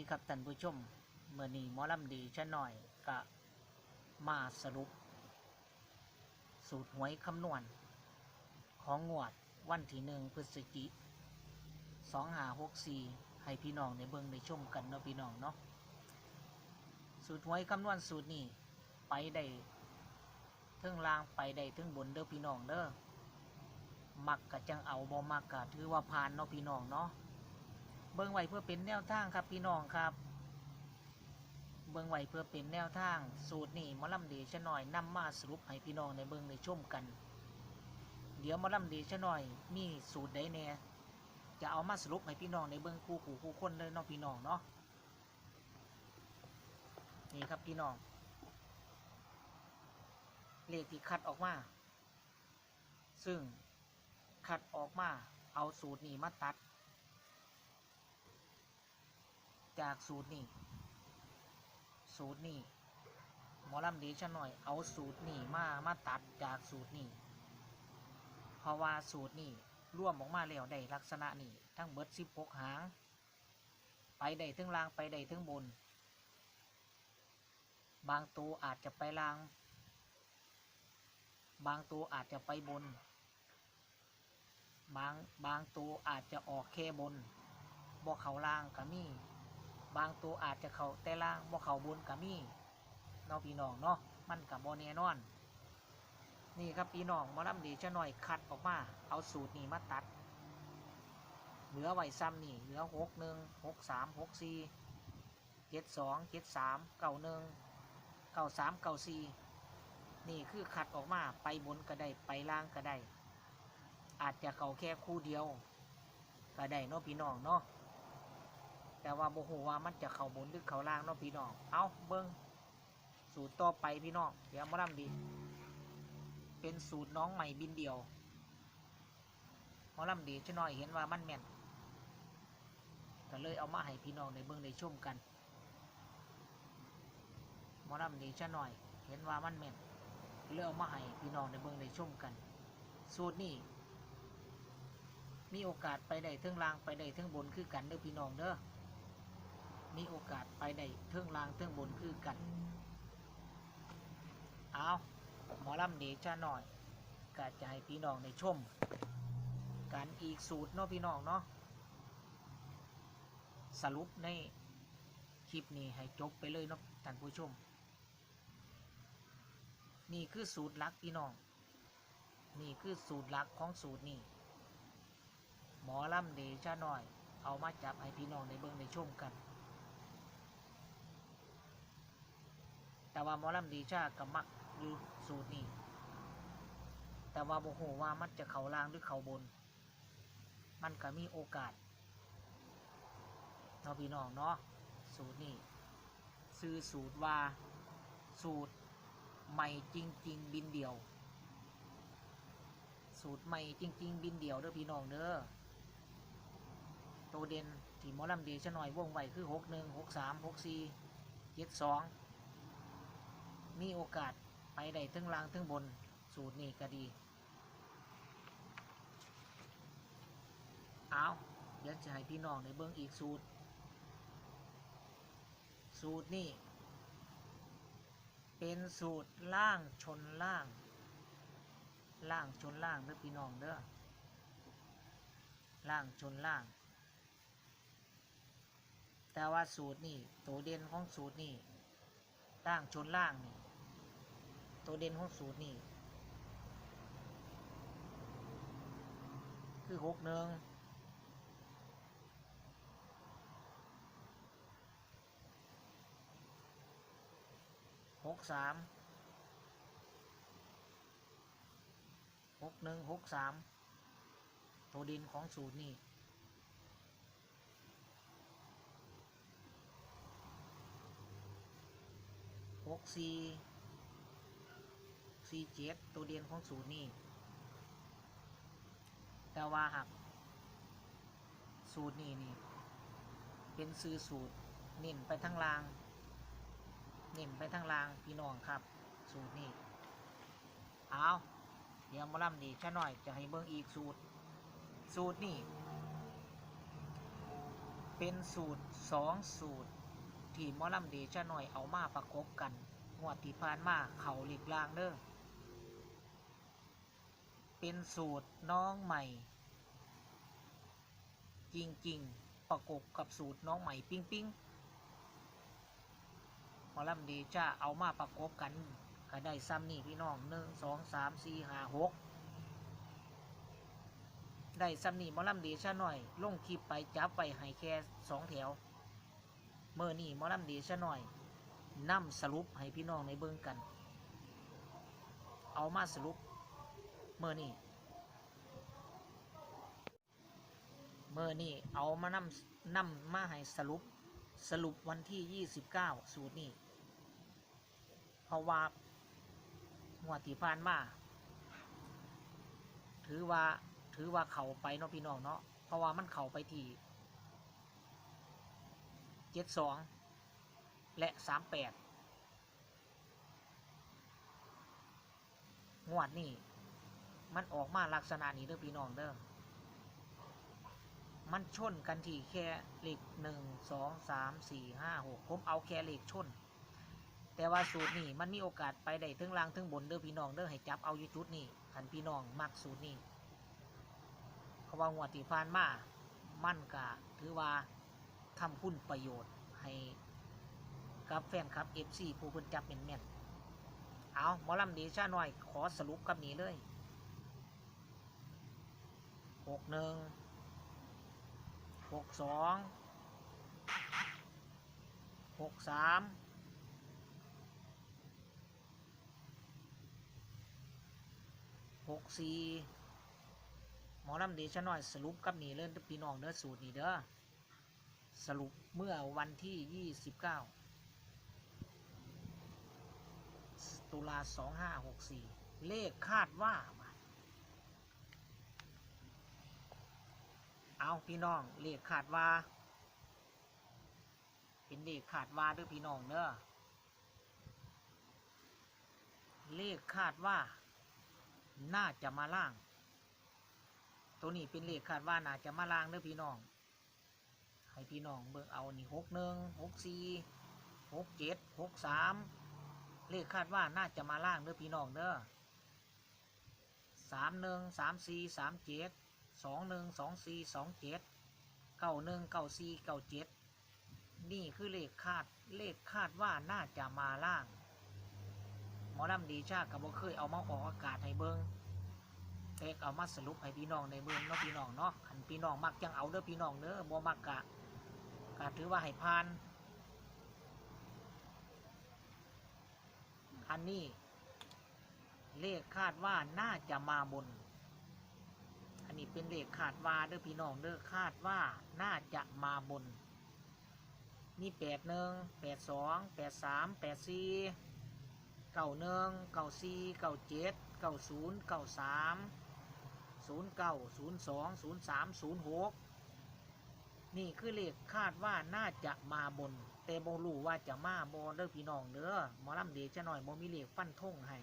ดีครับท่านผู้ชมเมื่อนี้หมอลำดีชะหน่อยกะมาสรุป สูตรหวยคำนวณ ของงวดวันที่หนึ่งพฤศจิกสองหาหกสี่ให้พี่น้องในเบิ่งในชมกันเนาะพี่น้องเนาะสูตรหวยคำนวณสูตรนี้ไปได้เทิงล่างไปได้เทิงบนเด้อพี่น้องเด้อมักกะจังเอาบ่มักกะถือว่าผ่านเนาะพี่น้องเนาะ เบิ่งไว้เพื่อเป็นแนวทางครับพี่น้องครับ เบิ่งไว้เพื่อเป็นแนวทาง สูตรนี่มอลำเดชหน่อยนำมาสรุปให้พี่น้องในเบิ่งในชมกัน เดี๋ยวมอลำเดชหน่อย มีสูตรใดแน่จะเอามาสรุปให้พี่น้องในเบิ่งคู่ขู่คู่คนเลยเนาะพี่น้องเนาะนี่ครับพี่น้องเลขที่คัดออกมา ซึ่งคัดออกมาเอาสูตรนี้มาตัด จากสูตรนี่สูตรนี่หมอลำดีชะหน่อยเอาสูตรนี่มามาตัดจากสูตรนี่เพราะว่าสูตรนี่ร่วมออกมาแล้วได้ลักษณะนี่ทั้งเบิดสิบหกหาง ไปได้ถึงล่างไปได้ถึงบน บางตัวอาจจะไปล่าง บางตัวอาจจะไปบน บางบางตัวอาจจะออกแค่บนบ่เขาล่างก็มี บางตัวอาจจะเขาแต่ล่างบ่เขาบนก็มีเนาะพี่น้องเนาะมันกับบ่แน่นอน นี่ครับพี่น้องมาลำดีจะหน่อยคัดออกมา เอาสูตรนี้มาตัด เหลือไว้ซ้ำนี่เหลือหกหนึ่งหกสามหกสี่เจ็ดสองเจ็ดสามเก้าหนึ่งเก้าสามเก้าสี่นี่คือคัดออกมาไปบนก็ได้ไปล่างก็ได้อาจจะเขาแค่คู่เดียวก็ได้เนาะพี่น้องเนาะ แต่ว่าโมโหว่ามันจะเข่าบนหรือเข่าล่างเนาะพี่น้อง เอาเบิ้งสูตรต่อไปพี่น้อง เดี๋ยวมาล่ำดี เป็นสูตรน้องใหม่บินเดียวหมอลำดีจะน้อยเห็นว่ามันแม่นก็เลยเอามาให้พี่น้องในเบิ้งในชมกันหมอลำดีจะน้อย เห็นว่ามันแม่นเลยเอามาให้พี่น้องในเบิ้งในชมกัน สูตรนี้มีโอกาสไปได้เทิงล่างไปได้เทิงบนคือกันเด้อพี่น้องเด้อ มีโอกาสไปได้เทิงล่างเทิงบนคือกัน เอาหมอลำเดชะหน่อยก็จะให้พี่น้องในชมการอีกสูตรเนาะพี่น้องเนาะสรุปในคลิปนี้ให้จบไปเลยเนาะท่านผู้ชม นี่คือสูตรลักพี่น้อง นี่คือสูตรลักของสูตรนี้หมอลำเดชะหน่อย เอามาจับให้พี่น้องในเบื้องในชมกัน แต่ว่าหมอลำเดีชากับมักอยู่สูตรนี้ แต่ว่าโมโหว่ามันจะเข่าล่างหรือเข่าบน มันก็มีโอกาสเนาะพี่น้องเนาะสูตรนี้ซื้อสูตรว่าสูตรใหม่จริง ๆ บินเดียว สูตรใหม่จริง ๆ บินเดียวเด้อพี่น้องเด้อตัวเด่นที่มอลำเดชะหน่อยวงไว้คือหกหนึ่งหกสามหกสี่เจ็ดสอง มีโอกาสไปได้ทั้งล่างทั้งบนสูตรนี้ก็ดี เอาเดี๋ยวจะให้พี่น้องในเบื้องอีกสูตร สูตรนี้เป็นสูตรล่างชนล่าง ล่างชนล่างเด้อพี่น้องเด้อล่างชนล่าง แต่ว่าสูตรนี่ตัวเด่นของสูตรนี่ล่างชนล่างนี่ ตัวเด่นของสูตรนี่ คือหกหนึ่งหกสามหกหนึ่งหกสามตัวเด่นของสูตรนี่หกสี่ สี่เจ็ดตัวเดียนของสูตรนี่ แต่ว่าหักสูตรนี่นี่ เป็นซื้อสูตรเน้นไปทั้งลางเน้นไปทั้งลางพี่น้องครับ สูตรนี่เอาเดี๋ยวมาล่ำดีชะหน่อยจะให้เบิ่งอีกสูตร สูตรนี่เป็นสูตรสองสูตร ที่มอลำเดชะหน่อยเอามาประกบกันงวดที่ผ่านมาเขาหลีกลางเด้อ เป็นสูตรน้องใหม่ จริง ๆ ประกบกับสูตรน้องใหม่ปิ้งปิ้งหมอลำเดชะเอามาประกบกันก็ได้ซ้ำนี่พี่น้องหนึ่งสองสามสี่ห้าหกได้ซ้ำนี่มอลำเดชะหน่อย ลงคลิปไปจับไปให้แค่สองแถว เมื่อนี่มอลำเดชะหน่อยนำสรุปให้พี่น้องในเบิ่งกัน เอามาสรุป เมื่อนี่เมื่อนี่เอามานำนำมาให้สรุปสรุปวันที่29สูตรนี้เพราะว่าหัวที่ผ่านมาถือว่าถือว่าเขาไปเนาะพี่น้องเนาะเพราะว่ามันเขาไปที่เจ็ดสองและสามแปดงวดนี่ มันออกมาลักษณะนี้เด้อพี่น้องเด้อมันชนกันที่แค่เลขหนึ่งสองสามสี่ห้าหกผมเอาแค่เลขชน แต่ว่าสูตรนี้มันมีโอกาสไปได้ถึงล่างถึงบนเด้อพี่น้องเด้อให้จับเอาอยู่จุดนี้คันพี่น้องมักสูตรนี้เพราะว่างวดที่ผ่านมามั่นก็ถือว่าทำคุณประโยชน์ให้กับแฟนคลับ FC ผู้เพิ่นจับเป็นแม่นเอาหมอลำเดชาหน่อยขอสรุปกับนี้เลย หกหนึ่งหกสองหกสามหกสี่หมอลำเดชาหน่อยสรุปกับนี้เลยเด้อพี่น้องเด้อสูตรนี้เด้อสรุปเมื่อวันที่ 29 ตุลา 2564 เลขคาดว่า เอาพี่น้องเลขคาดว่า เป็นเลขคาดว่าด้วยพี่น้องเนอะเลขคาดว่า น่าจะมาล่าง ตัวนี้เป็นเลขคาดว่าน่าจะมาล่างเด้อพี่น้อง ให้พี่น้องเบิ่งเอานี่หกหนึ่งหกสี่หกเจ็ดหกสามเลขคาดว่าน่าจะมาล่างเด้อพี่น้องเด้อสามหนึ่งสามสี่สามเจ็ด สองหนึ่งสองสี่สองเจ็ดเก้าหนึ่งเก้าสี่เก้าเจ็ดนี่คือเลขคาดเลขคาดว่าน่าจะมาล่าง หมอลำดีชากับบ่เคยเอามาออกอากาศให้เบิ่งเอกเอามาสรุปให้พี่น้องในเบิ่งเนาะพี่น้องเนาะคันพี่น้องมักจังเอาเด้อพี่น้องเด้อบ่มักกะก็ถือว่าให้ผ่านอันนี้เลขคาดว่าน่าจะมาบน เป็นเลขคาดว่าเด้อพี่น้องเด้อคาดว่าน่าจะมาบน มีแปดหนึ่งแปดสองแปดสามแปดสี่เก้าหนึ่งเก้าสี่เก้าเจ็ดเก้าศูนย์เก้าสามศูนย์เก้าศูนย์สองศูนย์สามศูนย์หกนี่คือเลขคาดว่าน่าจะมาบน แต่บ่รู้ว่าจะมาบนเด้อพี่น้องเด้อหมอลำเดชะหน่อยบ่มีเลขฟันธงให้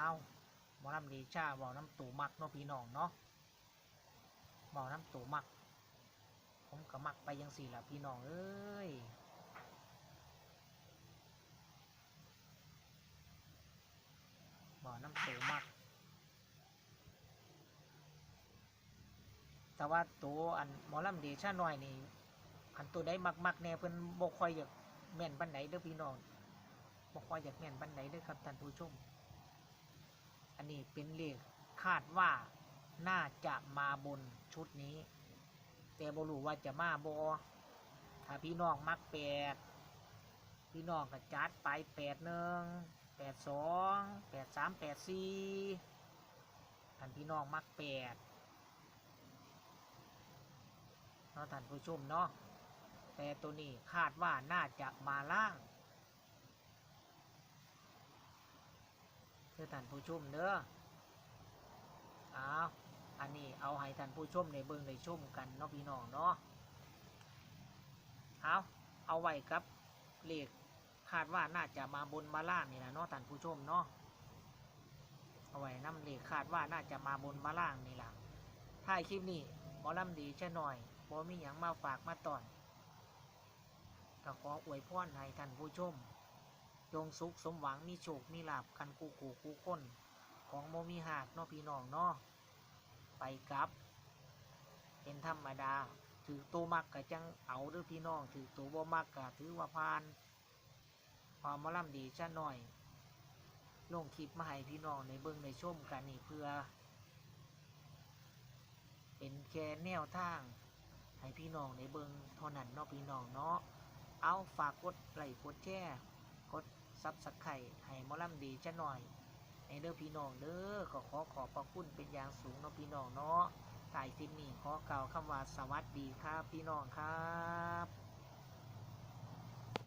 เอาหมอลำเดชาเบาน้ำตูมักเนาะพี่น้องเนาะเบาน้ำตูมัก ผมก็มักไปยังสี่ละพี่น้องเอ้ยบ่อน้ำโตมากแต่ว่าตัวอันหมอลำเดชาหน้อยนี่อันตัวได้มักมักๆแน่เพิ่นบ่ค่อยอยากแม่นบันไดเด้อพี่น้องบ่ค่อยอยากแม่นบันไดเด้อครับท่านผู้ชม อันนี้เป็นเลขคาดว่าน่าจะมาบนชุดนี้ แต่บรู้ว่าจะมาบ่ถ้าพี่น้องมักแปดพี่น้องก็จัดไปแปดหนึ่งแปดสองแปดสามแปดสี่ท่านพี่น้องมักแปดเนาะท่านผู้ชมเนาะแต่ตัวนี้คาดว่าน่าจะมาล่าง เพื่อท่านผู้ชมเด้อเอาอันนี้เอาให้ท่านผู้ชมในเบิ่งในชมกันเนาะพี่น้องเนาะเอาเอาไว้ครับเลขคาดว่าน่าจะมาบนมาล่างนี่นะเนาะท่านผู้ชมเนาะเอาไว้น้ำเลขคาดว่าน่าจะมาบนมาล่างนี่แหละท้ายคลิปนี้หมอลำดีชะหน่อยบ่มีหยังมาฝากมาตอนก็ขออวยพรให้ท่านผู้ชม จงสุขสมหวังมีโชค มีลาบกันกูกูกูคนของโมมีหากเนาะพี่น้องเนาะไปกลับ เป็นธรรมดา ถือตัวมักกะจังเอาเด้อพี่น้อง ถือตัวบ่มักกะถือว่าพานพอมาล่ำดีจ้หน่อย ลงคลิปมาให้พี่น้องในเบิ้งในชมกันนี่เพื่อ เป็นแค่แนวทางให้พี่น้องในเบิ้งเท่านั้นเนาะพี่น้องเนาะเอาฝากกดไลค์กดแชร์กด ซับสักไข่ให้มอลัมดีจ้าหน่อย ในเด้อพี่น้องเด้อก็ขอขอบพระคุณเป็นอย่างสูงเนาะพี่น้องเนาะถ่ายคลิปนี้ขอกล่าวคำว่าสวัสดีครับพี่น้องครับ